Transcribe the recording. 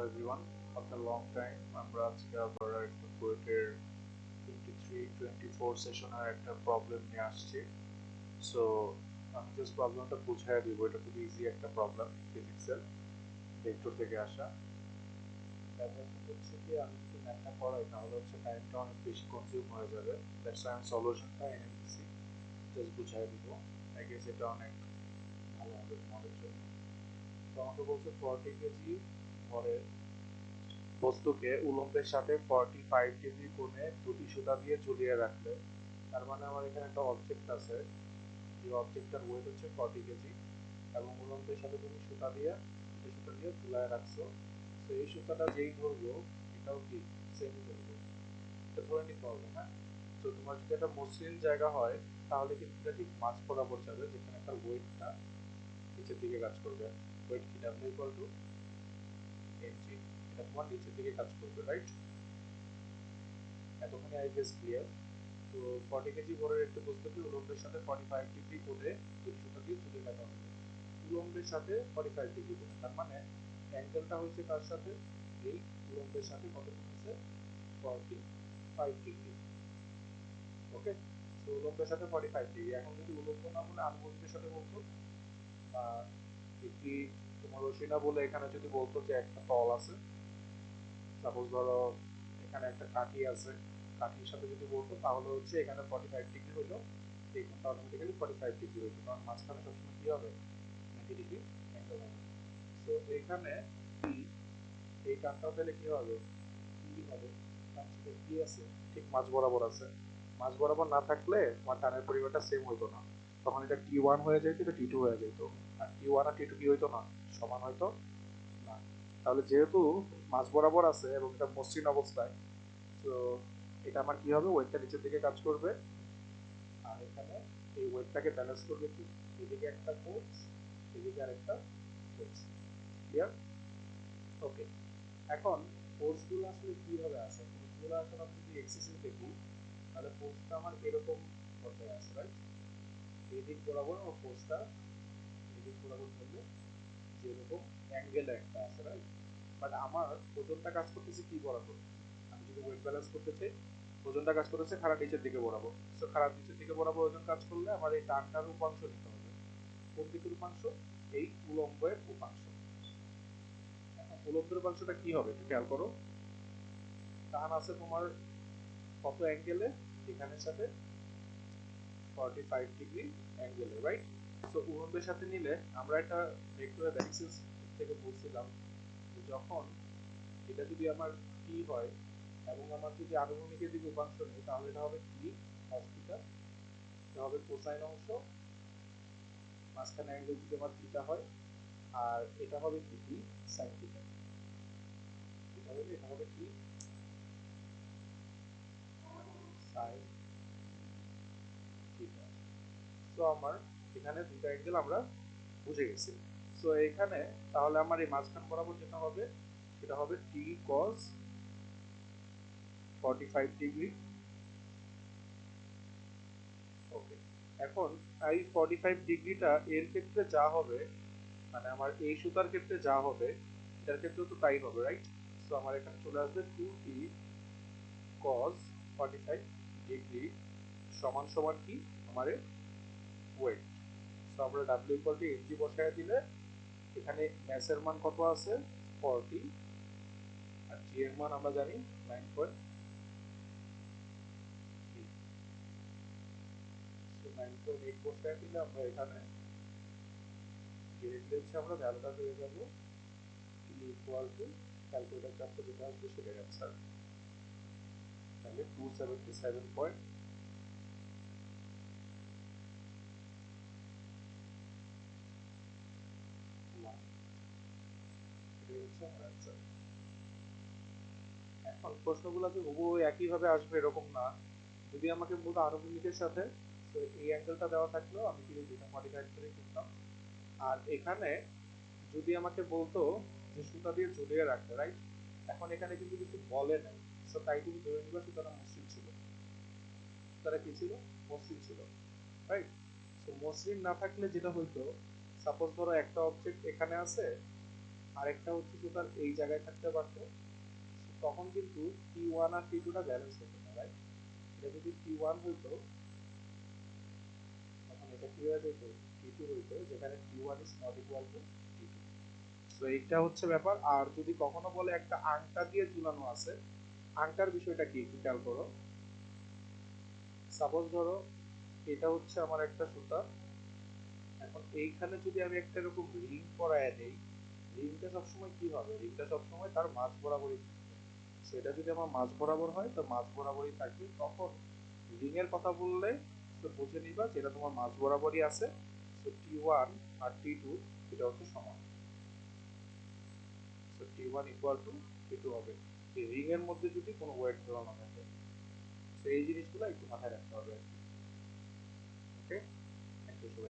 hello everyone after long time আমরা আজকে আবার একটা বুয়েটের টোয়েন্টি থ্রি টোয়েন্টি ফোর সেশনের একটা প্রবলেম নিয়ে আসছি সো আমি জাস্ট প্রবলেমটা বুঝাই দিব এটা খুব ইজি একটা প্রবলেম ফিজিক্সের ভেক্টর থেকে আসা ব্যাপারটা হচ্ছে কি আমি যদি ম্যাথটা করাই তাহলে হচ্ছে টাইমটা অনেক বেশি কনজিউম হয়ে যাবে দ্যাটস আমি সলিউশনটা এনে দিচ্ছি জাস্ট বুঝাই দিব আই গেস এটা অনেক ভালো হবে তোমাদের জন্য তো আমাকে বলছে ফর্টি কেজি ভরের বস্তুকে উলম্বের সাথে ফর্টি ফাইভ ডিগ্রি কোণে দুটি সুতা দিয়ে ঝুলিয়ে রাখলে, তার মানে আমার এখানে একটা অবজেক্ট আছে। যে অবজেক্টটার ওয়েট হচ্ছে ফর্টি কেজি এবং উলম্বের সাথে তুমি সুতা দিয়ে, দুটি সুতা দিয়ে ঝুলায় রাখছো। তো এই সুতাটা যেই ধরবো, এটাও কি? সেম ধরবো। এটা ধরে নিতে হবে হ্যাঁ? তো তোমার যদি একটা মসৃণ জায়গা হয়, তাহলে কিন্তু এটা ঠিক মাছ বরাবর যাবে, যেখানে একটা ওয়েটটা নিচের দিকে কাজ করবে। ওয়েট কি? ডাব্লিউ ইকুয়াল টু এমজি এটা তোমার নিচের দিকে কাজ করবে রাইট এতখানি আই গেস ক্লিয়ার তো ফর্টি কেজি ভরের একটি বস্তুকে উলম্বের সাথে ফর্টি ফাইভ ডিগ্রি দুটি সুতা দিয়ে ঝুলিয়ে রাখা হলো উলম্বের সাথে ফর্টি ফাইভ ডিগ্রি কোণে তার মানে অ্যাঙ্গেলটা হচ্ছে তার সাথে? এই উলম্বের সাথে কত আছে ফর্টি ফাইভ ডিগ্রি ওকে তো উলম্বের সাথে ফর্টি ফাইভ ডিগ্রি এখন যদি উলম্ব না বলে আনুভূমিকের সাথে বলতো বা একটি তোমার রশিনা বলে এখানে যদি বলতো যে একটা তল আছে সাপোজ ধরো এখানে একটা কাঠি আছে, কাঠির সাথে যদি বলতো তাহলে হচ্ছে এখানে ফর্টি ফাইভ ডিগ্রি হইল এইখানটা অটোমেটিক্যালি ফর্টি ফাইভ ডিগ্রি হইতো। কারণ মাঝখানে সবসময় কি হবে? নাইনটি ডিগ্রি অ্যাঙ্গেল হবে। তো এখানে এই কাঠটাও তাহলে কি হবে? পি হবে? কি আছে? ঠিক মাঝ বরাবর আছে। মাঝ বরাবর না থাকলে তোমার টানের পরিমাণটা সেম হইতো না। তখন এটা টি ওয়ান হয়ে যেত এটা টি টু হয়ে যেত আর টি ওয়ান আর টি টু কি হইতো না? সমান হইতো না। তাহলে যেহেতু মাঝ বরাবর আছে এবং এটা মসৃণ অবস্থায়, তো এটা আমার কি হবে? ওয়েটটা নিচের দিকে কাজ করবে। আর এখানে এই ওয়েটটাকে ব্যালেন্স করবে কি? এদিকে একটা ফোর্স এদিকে আরেকটা ফোর্স ক্লিয়ার ওকে এখন ফোর্সগুলো আসলে কীভাবে আসে? ফোর্সগুলো আসলে আমি যদি এক্সেসিভ দেখি, তাহলে ফোর্সটা আমার এরকম পর্যায়ে আছে রাইট দিক বরাবর আমার এই দিক বরাবর ধরলে যেরকম অ্যাঙ্গেলে একটা আছে রাইট বাট আমার ওজনটা কাজ করতেছে কি বরাবর? আমি যদি ওয়েট ব্যালেন্স করতে চাই, ওজনটা কাজ করতেছে খারাপ নিচের দিকে বরাবর। তো খারাপ নিচের দিকে বরাবর ওজন কাজ করলে আমার এই টানটার উপাংশ নিতে হবে। কোন দিকের উপাংশ? এই উলম্বের উপাংশ। উলম্বের উপাংশটা কি হবে একটু খেয়াল করো। টান আছে তোমার কত অ্যাঙ্গেলে এখানের সাথে ফর্টি ফাইভ ডিগ্রি অ্যাঙ্গেলে রাইট সো উলম্বের সাথে নিলে আমরা একটা ভেক্টরের অ্যাক্সিস থেকে বলছিলাম যখন এটা যদি আমার টি হয় এবং আমার যদি আনুভূমিকের দিকে উপাংশ নেই, তাহলে এটা হবে টি cos এটা হবে কোসাইন অংশ। মাঝখানে অ্যাঙ্গেল যদি আমার থিটা হয়, আর এটা হবে কি টি সাইন থিটা এটা হবে এটা হবে কি সাইন থিটা সো আমার এখানে দুটো অ্যাঙ্গেল আমরা বুঝে গেছি। সো এখানে তাহলে আমার এই মাঝখান বরাবর যেটা হবে, সেটা হবে T cos forty five degree okay এখন এই ফর্টি ফাইভ ডিগ্রিটা এর ক্ষেত্রে যা হবে মানে আমার এই সুতার ক্ষেত্রে যা হবে, এটার ক্ষেত্রেও তো তাই হবে রাইট সো আমার এখানে চলে আসবে two T cos forty five degree সমান সমান কি? আমার ওয়েট। সো আমরা ডাব্লিউ ইকুয়াল টু এনজি বসায় দিলে এখানে ম্যাসের মান কত আছে? ফর্টি আর জি এর মান আমরা জানি নাইন পয়েন্ট বসায় দিলে আমরা এখানে ডিরেক্টলি হচ্ছে আমরা ভ্যালুটা পেয়ে যাব ইকুয়াল টু ক্যালকুলেটার তাহলে টু সেভেন্টি সেভেন পয়েন্ট এখন প্রশ্নগুলো যে হুবহু একইভাবে আসবে এরকম না। যদি আমাকে বলতো আনুভূমিকের সাথে, তো এই অ্যাঙ্গেলটা দেওয়া থাকলেও আমি কিন্তু দুইটা মডিফাইড করে করতাম। আর এখানে যদি আমাকে বলতো যে সুতা দিয়ে ঝুলিয়ে রাখতে রাইট এখন এখানে কিন্তু কিছু বলে নাই। সো তাই তুমি ধরে নিবা সুতাটা মসৃণ ছিল। সুতাটা কি ছিল? মসৃণ ছিল রাইট সো মসৃণ না থাকলে যেটা হইতো সাপোজ ধরো একটা অবজেক্ট এখানে আছে আরেকটা হচ্ছে সুতার এই জায়গায় থাকতে পারতো, তখন কিন্তু টি ওয়ান আর টি টুটা ব্যালেন্স হতো না রাইট এটা যদি টি ওয়ান হইতো, তখন এটা কি হয়ে যেত? টি টু হইতো, যেখানে T one is not equal to T two তো এইটা হচ্ছে ব্যাপার। আর যদি কখনো বলে একটা আংটা দিয়ে ঝুলানো আছে, আংটার বিষয়টা কি খেয়াল করো। সাপোজ ধরো, এটা হচ্ছে আমার একটা সুতা। এখন এইখানে যদি আমি একটা এরকম রিং পরায় দেই রিংটা সবসময় কি হবে? রিংটা সবসময় তার মাঝ বরাবরই থাকবে। সেটা যদি আমার মাঝ বরাবর হয়, তো মাঝ বরাবরই থাকবে। তখন রিংয়ের কথা বললে তো বুঝে নিবা যেটা তোমার মাঝ বরাবরই আছে। সো টি ওয়ান আর টি টু এটা হচ্ছে সমান। So T one equal to T two হবে। এই এর মধ্যে যদি কোনো ওয়েট জড়ানো থাকে সো এই জিনিসগুলো একটু মাথায় রাখতে হবে আর কি। Okay thank you